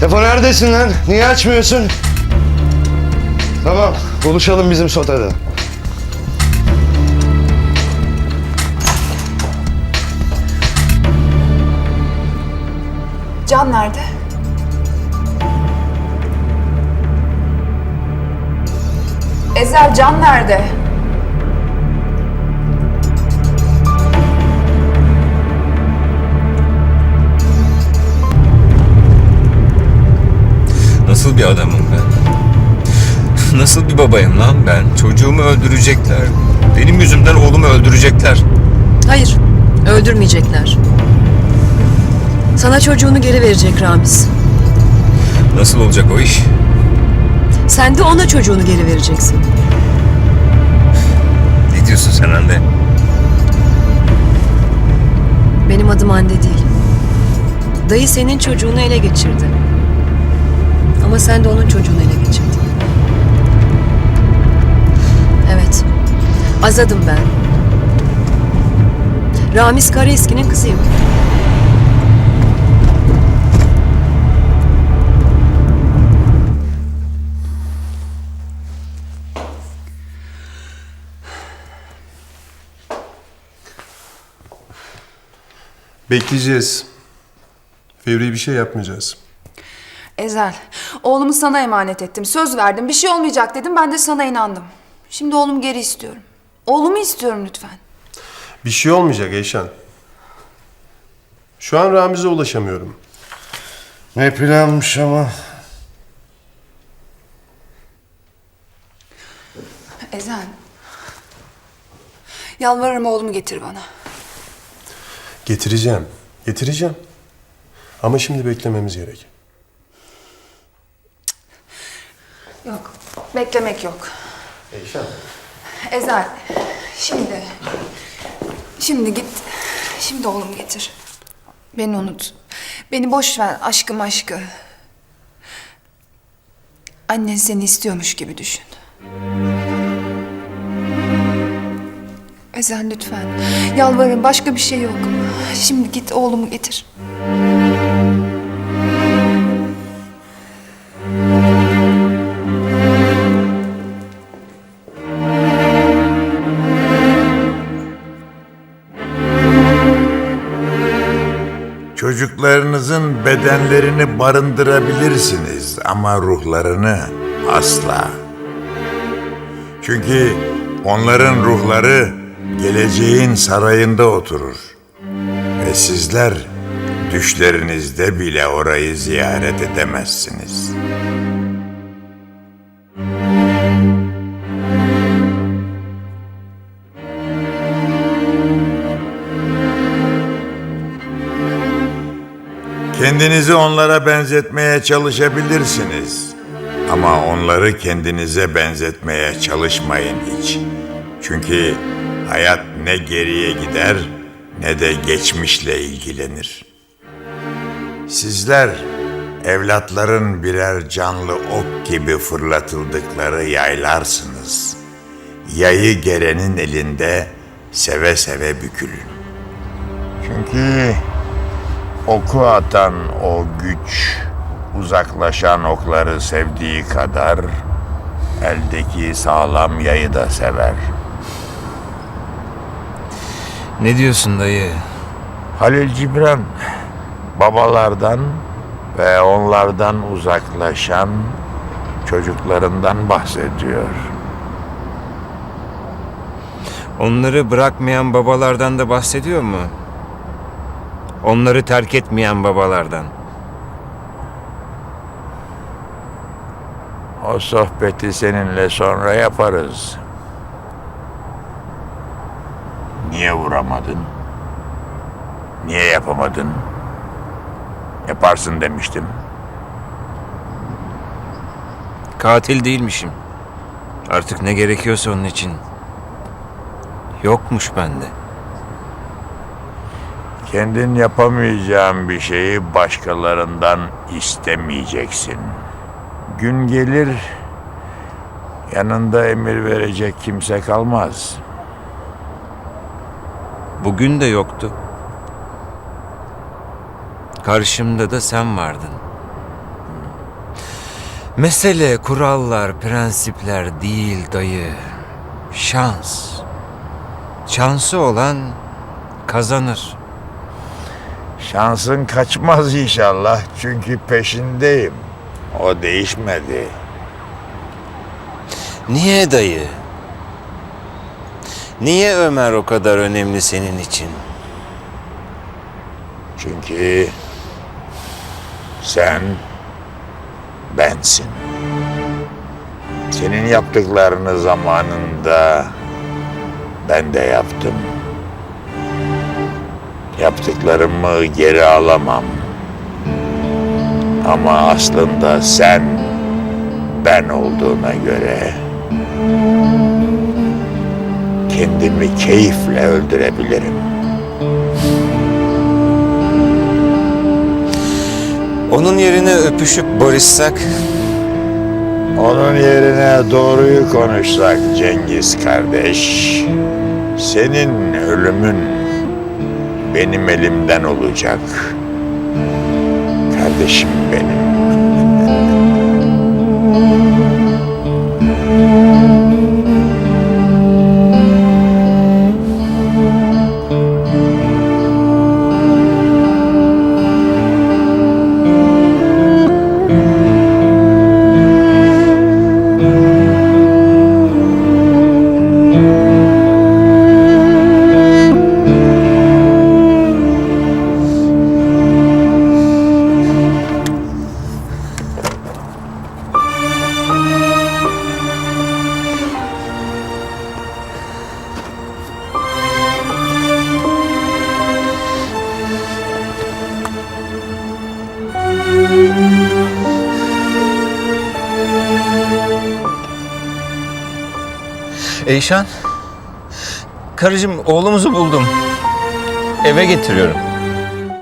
Tefo neredesin lan? Niye açmıyorsun? Tamam, buluşalım bizim sotede. Can nerede? Ezel Can nerede? Nasıl bir adamım ben? Nasıl bir babayım lan ben? Çocuğumu öldürecekler. Benim yüzümden oğlumu öldürecekler. Hayır, öldürmeyecekler. Sana çocuğunu geri verecek Ramiz. Nasıl olacak o iş? Sen de ona çocuğunu geri vereceksin. Ne diyorsun sen anne? Benim adım Hande değil. Dayı senin çocuğunu ele geçirdi. Ama sen de onun çocuğunu ele geçirdin. Evet, azadım ben. Ramiz Karaeski'nin kızıyım. Bekleyeceğiz. Fevri bir şey yapmayacağız. Ezel, oğlumu sana emanet ettim. Söz verdim. Bir şey olmayacak dedim. Ben de sana inandım. Şimdi oğlumu geri istiyorum. Oğlumu istiyorum lütfen. Bir şey olmayacak Eyşan. Şu an Ramiz'e ulaşamıyorum. Ne planmış ama. Ezel. Yalvarırım oğlumu getir bana. Getireceğim. Getireceğim. Ama şimdi beklememiz gerek. Yok. Beklemek yok. Eyşan. Ezel. Şimdi. Şimdi git. Şimdi oğlumu getir. Beni unut. Beni boş ver aşkım aşkı. Annen seni istiyormuş gibi düşün. Ezel lütfen. Yalvarırım başka bir şey yok. Şimdi git oğlumu getir. Çocuklarınızın bedenlerini barındırabilirsiniz ama ruhlarını asla. Çünkü onların ruhları geleceğin sarayında oturur. Ve sizler düşlerinizde bile orayı ziyaret edemezsiniz. Kendinizi onlara benzetmeye çalışabilirsiniz. Ama onları kendinize benzetmeye çalışmayın hiç. Çünkü hayat ne geriye gider ne de geçmişle ilgilenir. Sizler evlatların birer canlı ok gibi fırlatıldıkları yaylarsınız. Yayı gerenin elinde seve seve bükülün. Çünkü Oku atan o güç, uzaklaşan okları sevdiği kadar eldeki sağlam yayı da sever. Ne diyorsun dayı? Halil Cibran, babalardan ve onlardan uzaklaşan çocuklarından bahsediyor. Onları bırakmayan babalardan da bahsediyor mu? Onları terk etmeyen babalardan. O sohbeti seninle sonra yaparız. Niye vuramadın? Niye yapamadın? Yaparsın demiştim. Katil değilmişim. Artık ne gerekiyorsa onun için. Yokmuş bende. Kendin yapamayacağın bir şeyi başkalarından istemeyeceksin. Gün gelir yanında emir verecek kimse kalmaz. Bugün de yoktu. Karşımda da sen vardın. Mesele kurallar, prensipler değil dayı. Şans. Şansı olan kazanır. Şansın kaçmaz inşallah çünkü peşindeyim. O değişmedi. Niye dayı? Niye Ömer o kadar önemli senin için? Çünkü sen bensin. Senin yaptıklarını zamanında ben de yaptım. Yaptıklarımı geri alamam. Ama aslında sen ben olduğuna göre kendimi keyifle öldürebilirim. Onun yerine öpüşüp barışsak Onun yerine doğruyu konuşsak Cengiz kardeş. Senin ölümün benim elimden olacak. Kardeşim benim. Eyşan, karıcığım oğlumuzu buldum. Eve getiriyorum.